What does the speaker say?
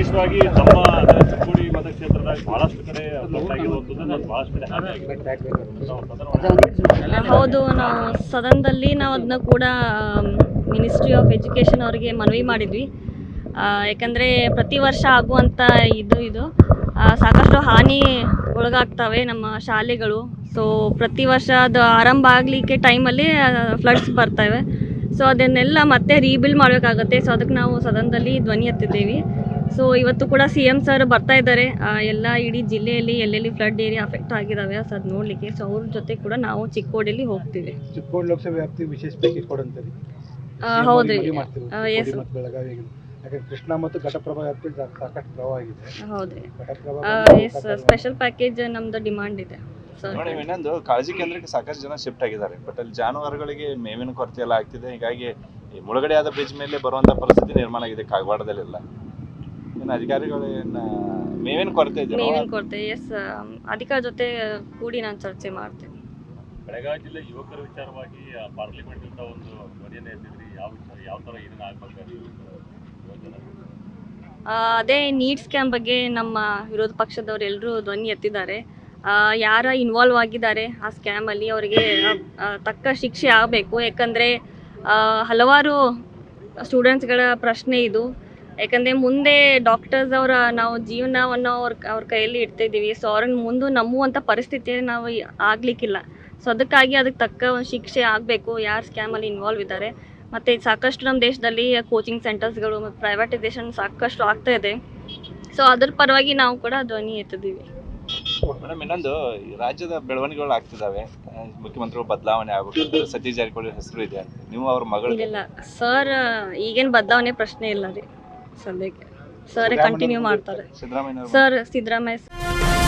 ವಿಶೇಷವಾಗಿ ನಮ್ಮ ಚಿಕ್ಕೋಡಿ ಮತಕ್ಷೇತ್ರದಾಗ ಬಹಳಷ್ಟು ಕಡೆ ಹೌದು, ನಾವು ಸದನದಲ್ಲಿ ನಾವು ಅದನ್ನ ಕೂಡ ಮಿನಿಸ್ಟ್ರಿ ಆಫ್ ಎಜುಕೇಶನ್ ಅವರಿಗೆ ಮನವಿ ಮಾಡಿದ್ವಿ. ಯಾಕಂದ್ರೆ ಪ್ರತಿ ವರ್ಷ ಆಗುವಂಥ ಇದು ಇದು. ಸಾಕಷ್ಟು ಹಾನಿ ಒಳಗಾಗ್ತವೆ ನಮ್ಮ ಶಾಲೆಗಳು. ಸೊ ಪ್ರತಿ ವರ್ಷ ಅದು ಆರಂಭ ಆಗಲಿಕ್ಕೆ ಟೈಮಲ್ಲಿ ಫ್ಲಡ್ಸ್ ಬರ್ತವೆ. ಸೊ ಅದನ್ನೆಲ್ಲ ಮತ್ತೆ ರೀಬಿಲ್ಡ್ ಮಾಡಬೇಕಾಗತ್ತೆ. ಸೊ ಅದಕ್ಕೆ ನಾವು ಸದನದಲ್ಲಿ ಧ್ವನಿ ಎತ್ತಿದ್ದೀವಿ. ಸೊ ಇವತ್ತು ಕೂಡ ಸಿ ಎಂ ಸರ್ ಬರ್ತಾ ಇದ್ದಾರೆ. ಎಲ್ಲ ಇಡೀ ಜಿಲ್ಲೆಯಲ್ಲಿ ಎಲ್ಲೆಲ್ಲಿ ಫ್ಲಡ್ ಏರಿಯಾ ಅಫೆಕ್ಟ್ ಆಗಿದಾವೆ ಸೊ ಅದು ನೋಡಲಿಕ್ಕೆ. ಸೊ ಅವ್ರ ಜೊತೆ ಕೂಡ ನಾವು ಚಿಕ್ಕೋಡಿಯಲ್ಲಿ ಹೋಗ್ತೀವಿ. ಚಿಕ್ಕೋಡಿ ಲೋಕಸಭೆ ವ್ಯಾಪ್ತಿ ವಿಶೇಷ ಪ್ಯಾಕೇಜ್ ಕೊಡಂತರಿ ಹೌದ್ರಿ. ಎಸ್ ಕೃಷ್ಣ ಮತ್ತು ಘಟಪ್ರಭಾ ವ್ಯಾಪ್ತಿ ಸಾಕಷ್ಟು ಪ್ರವಾಹ ಆಗಿದೆ. ಹೌದ್ರಿ. ಎಸ್ ಸ್ಪೆಷಲ್ ಪ್ಯಾಕೇಜ್ ನಮ್ದು ಡಿಮಾಂಡ್ ಇದೆ. ಸರ್ ನೋಡಿ ಇನ್ನೊಂದು ಕಾಳಜಿ ಕೇಂದ್ರಕ್ಕೆ ಸಾಕಷ್ಟು ಜನ ಶಿಫ್ಟ್ ಆಗಿದ್ದಾರೆ. ಬಟ್ ಅಲ್ಲಿ ಜಾನುವಾರುಗಳಿಗೆ ಮೇವಿನ ಕೊರತೆ ಎಲ್ಲ ಆಗ್ತಿದೆ. ಹೀಗಾಗಿ ಮುಳುಗಡೆ ಆದ ಬ್ರಿಡ್ಜ್ ಮೇಲೆ ಬರುವಂತ ಪರಿಸ್ಥಿತಿ ನಿರ್ಮಾಣ ಆಗಿದೆ ಕಾಗವಾಡದಲ್ಲೆಲ್ಲ. ಇನ್ನು ಅಧಿಕಾರಿಗಳನ್ನ ಮೇವಿನ ಕೊರತೆ ಇದೆ ಮೇವಿನ ಕೊರತೆ? ಎಸ್ ಅಧಿಕಾರ ಜೊತೆ ಕೂಡಿ ನಾನು ಚರ್ಚೆ ಮಾಡ್ತೇನೆ. ಬೆಳಗಾವಿ ಜಿಲ್ಲೆ ಯುವಕರ ವಿಚಾರವಾಗಿ ಪಾರ್ಲಿಮೆಂಟ್ ಇಂದ ಒಂದು ಧ್ವನಿಯನ್ನು ಎತ್ತಿದ್ರಿ. ಯಾವ ವಿಚಾರ ಯಾವ ತರ ಏನೇನು ಆಗ್ಬೇಕಾದ್ರೆ ಅದೇ ನೀಟ್ ಸ್ಕ್ಯಾಮ್ ಬಗ್ಗೆ ನಮ್ಮ ವಿರೋಧ ಪಕ್ಷದವರು ಎಲ್ಲರೂ ಧ್ವನಿ ಎತ್ತಿದ್ದಾರೆ. ಯಾರ ಇನ್ವಾಲ್ವ್ ಆಗಿದ್ದಾರೆ ಆ ಸ್ಕ್ಯಾಮಲ್ಲಿ ಅವರಿಗೆ ತಕ್ಕ ಶಿಕ್ಷೆ ಆಗಬೇಕು. ಯಾಕಂದರೆ ಹಲವಾರು ಸ್ಟೂಡೆಂಟ್ಸ್ಗಳ ಪ್ರಶ್ನೆ ಇದು. ಯಾಕಂದರೆ ಮುಂದೆ ಡಾಕ್ಟರ್ಸ್ ಅವರ ನಾವು ಜೀವನವನ್ನು ಅವ್ರ ಅವ್ರ ಕೈಯಲ್ಲಿ ಇಡ್ತಿದ್ದೀವಿ ಸೊ ಅವ್ರನ್ನ ಮುಂದೆ ನಂಬುವಂಥ ಪರಿಸ್ಥಿತಿ ನಾವು ಆಗ್ಲಿಕ್ಕಿಲ್ಲ. ಸೊ ಅದಕ್ಕಾಗಿ ಅದಕ್ಕೆ ತಕ್ಕ ಒಂದು ಶಿಕ್ಷೆ ಆಗಬೇಕು. ಯಾರು ಸ್ಕ್ಯಾಮಲ್ಲಿ ಇನ್ವಾಲ್ವ್ ಇದ್ದಾರೆ. ಮತ್ತು ಸಾಕಷ್ಟು ನಮ್ಮ ದೇಶದಲ್ಲಿ ಕೋಚಿಂಗ್ ಸೆಂಟರ್ಸ್ಗಳು ಮತ್ತು ಪ್ರೈವೇಟೈಸೇಷನ್ ಸಾಕಷ್ಟು ಆಗ್ತಾ ಇದೆ. ಸೊ ಅದ್ರ ಪರವಾಗಿ ನಾವು ಕೂಡ ಧ್ವನಿ ಎತ್ತಿದ್ದೀವಿ ಮೇಡಮ್ ಇನ್ನೊಂದು ರಾಜ್ಯದ ಬೆಳವಣಿಗೆಗಳು ಆಗ್ತಿದಾವೆ. ಆ, ಮುಖ್ಯಮಂತ್ರಿಗಳು ಬದಲಾವಣೆ ಆಗ್ಬೇಕು ಸತೀಶ್ ಜಾರಕಿಹೊಳಿ ಹೆಸರು ಇದೆ ನೀವು ಅವ್ರ ಮಗಳು ಇಲ್ಲ ಸರ್ ಈಗೇನು ಬದಲಾವಣೆ ಪ್ರಶ್ನೆ ಇಲ್ಲ ರೀ. ಸದ್ಯಕ್ಕೆ ಸರ್ ಕಂಟಿನ್ಯೂ ಮಾಡ್ತಾರೆ ಸಿದ್ದರಾಮಯ್ಯ ಸರ್ ಸಿದ್ದರಾಮಯ್ಯ